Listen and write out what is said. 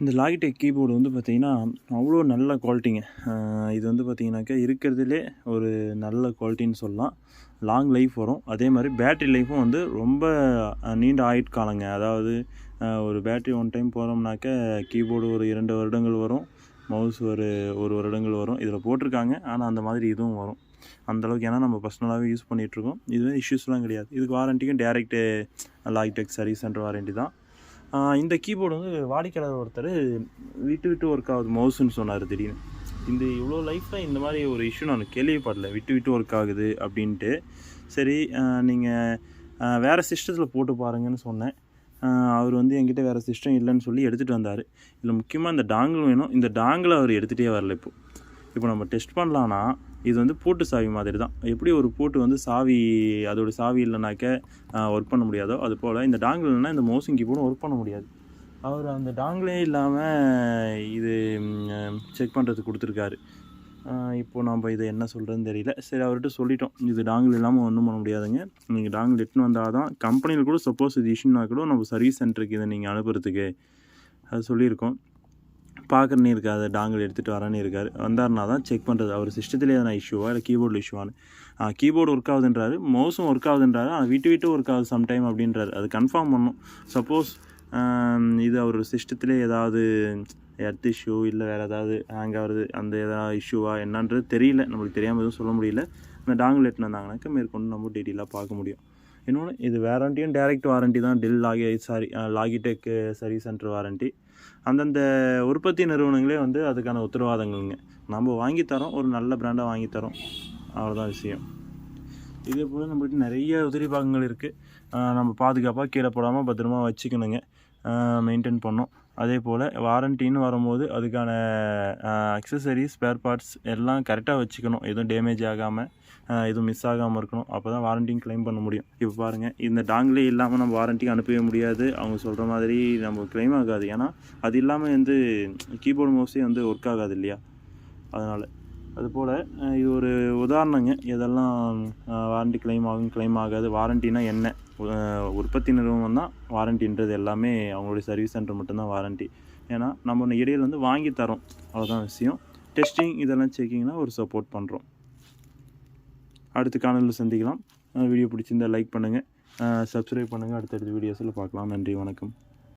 இந்த Logitech keyboard வந்து பார்த்திங்கன்னா அவ்வளோ நல்ல குவாலிட்டிங்க இது வந்து பார்த்திங்கனாக்கா இருக்கிறதுலே ஒரு நல்ல குவாலிட்டின்னு சொல்லலாம். லாங் லைஃப் வரும். அதே மாதிரி பேட்ரி லைஃப்பும் வந்து ரொம்ப நீண்ட ஆயுட்காலங்க அதாவது ஒரு பேட்ரி ஒன் டைம் போகிறோம்னாக்க கீபோர்டு ஒரு இரண்டு வருடங்கள் வரும். மவுஸ் ஒரு ஒரு வருடங்கள் வரும். இதில் போட்டிருக்காங்க. ஆனால் அந்த மாதிரி இதுவும் வரும். அந்தளவுக்கு ஏன்னா நம்ம பர்சனலாகவே யூஸ் பண்ணிகிட்ருக்கோம் இதுவே இஷ்யூஸ்லாம் கிடையாது. இதுக்கு வாரண்ட்டிக்கும் direct Logitech service centre warranty தான். இந்த கீபோர்டு வந்து வாடிக்கையாளர் ஒருத்தர் விட்டு விட்டு ஒர்க் ஆகுது மவுஸ்ன்னு சொன்னார் திடீர்னு. இந்த இவ்வளோ லைஃப்பில் இந்த மாதிரி ஒரு இஷ்யூ நான் கேள்விப்படல. விட்டு விட்டு ஒர்க் ஆகுது அப்படின்ட்டு. சரி நீங்கள் வேறு சிஸ்டத்தில் போட்டு பாருங்கன்னு சொன்னேன். அவர் வந்து என்கிட்ட வேறு சிஸ்டம் இல்லைன்னு சொல்லி எடுத்துகிட்டு வந்தார். இதில் முக்கியமாக இந்த டாங்கிள் வேணும். இந்த டாங்கில் அவர் எடுத்துகிட்டே வரல இப்போது இப்போ நம்ம டெஸ்ட் பண்ணலான்னா இது வந்து பூட்டு சாவி மாதிரி தான் எப்படி ஒரு பூட்டு வந்து சாவி அதோட சாவி இல்லைனாக்க ஒர்க் பண்ண முடியாதோ அது போல் இந்த டாங்கிள் இல்லைன்னா இந்த மோசிங்கி கீபோர்டும் ஒர்க் பண்ண முடியாது. அவர் அந்த டாங்கிளே இல்லாமல் இது செக் பண்ணுறதுக்கு கொடுத்துருக்காரு. இப்போது நம்ம இதை என்ன சொல்கிறதுன்னு தெரியல. சரி அவர்கிட்ட சொல்லிட்டோம். இது டாங்கிள் இல்லாமல் ஒன்றும் பண்ண முடியாதுங்க. நீங்கள் டாங்கிள் எட்டுன்னு வந்தால் தான் கம்பெனியில் கூட சப்போஸ் இது இஷ்யூனா கூட நம்ம சர்வீஸ் சென்டருக்கு இதை நீங்கள் அனுப்புறதுக்கு அது சொல்லியிருக்கோம். பார்க்குறனே இருக்காது டாங்கிள் எடுத்துகிட்டு வரேன்னு இருக்கார். வந்தார்னா தான் செக் பண்ணுறது அவர் சிஸ்டத்தில் எதனா இஷ்யூவா இல்லை கீபோர்டில் இஷ்யூவான்னு கீபோர்டு ஒர்க் ஆகுதுன்றாரு. மவுஸும் ஒர்க் ஆகுதுன்றாரு. ஆனால் விட்டு விட்டு ஒர்க் ஆகுது சம்டைம் அப்படின்றாரு. அது கன்ஃபார்ம் பண்ணும். சப்போஸ் இது அவர் சிஸ்டத்திலே ஏதாவது எர்த் இஷ்யூ இல்லை வேறு ஏதாவது ஹேங் ஆகுறது அந்த ஏதாவது இஷ்யூவா என்னன்றது தெரியல. நம்மளுக்கு தெரியாமல் எதுவும் சொல்ல முடியல. அந்த டாங்கிள் எட்டுன்னு வந்தாங்கனாக்கா மேற்கொண்டு நம்ம டீட்டெயிலாக பார்க்க முடியும். இன்னொன்று இது வேரண்டியும் டேரெக்ட் வாரண்டி தான். Dell Logi sorry Logitech service centre warranty அந்தந்த உற்பத்தி நிறுவனங்களே வந்து அதுக்கான உத்தரவாதங்கள்ங்க. நம்ம வாங்கித்தரோம் ஒரு நல்ல பிராண்டாக வாங்கித்தரோம் அவ்வளோதான் விஷயம். இதே போல் நம்மகிட்ட நிறைய உதிரி பாகங்கள் இருக்குது நம்ம பாதுகாப்பாக கீழே போடாமல் பத்திரமா வச்சுக்கணுங்க. மெயின்டைன் பண்ணோம். அதே போல் வாரண்ட்டின்னு வரும்போது அதுக்கான அக்சசரிஸ் ஸ்பேர் பார்ட்ஸ் எல்லாம் கரெக்டாக வச்சுக்கணும். எதுவும் டேமேஜ் ஆகாமல் எதுவும் மிஸ் ஆகாமல் இருக்கணும். அப்போ தான் வாரண்டியும் க்ளைம் பண்ண முடியும். இப்போ பாருங்கள் இந்த டாங்கிலே இல்லாமல் நம்ம வாரண்ட்டி அனுப்பவே முடியாது. அவங்க சொல்கிற மாதிரி நம்ம க்ளைம் ஆகாது. ஏன்னா அது இல்லாமல் வந்து கீபோர்டு மவுஸே வந்து ஒர்க் ஆகாது இல்லையா? அதனால். அதுபோல் இது ஒரு உதாரணங்க. இதெல்லாம் வாரண்டி க்ளைம் ஆகும் க்ளைம் ஆகாது வாரண்டினா என்ன? உற்பத்தி நிறுவனம் தான் வாரண்டின்றது எல்லாமே அவங்களுடைய சர்வீஸ் சென்டர் மட்டும்தான் வாரண்டி ஏன்னா நம்ம ஒன்று இடையில வந்து வாங்கி தரோம். அவ்வளோதான் விஷயம். டெஸ்டிங் இதெல்லாம் செக்கிங்னா ஒரு சப்போர்ட் பண்ணுறோம் அடுத்த காணொலியில் சந்திக்கலாம். வீடியோ பிடிச்சிருந்தா லைக் பண்ணுங்கள் சப்ஸ்கிரைப் பண்ணுங்கள் அடுத்தடுத்த வீடியோஸில் பார்க்கலாம். நன்றி வணக்கம்.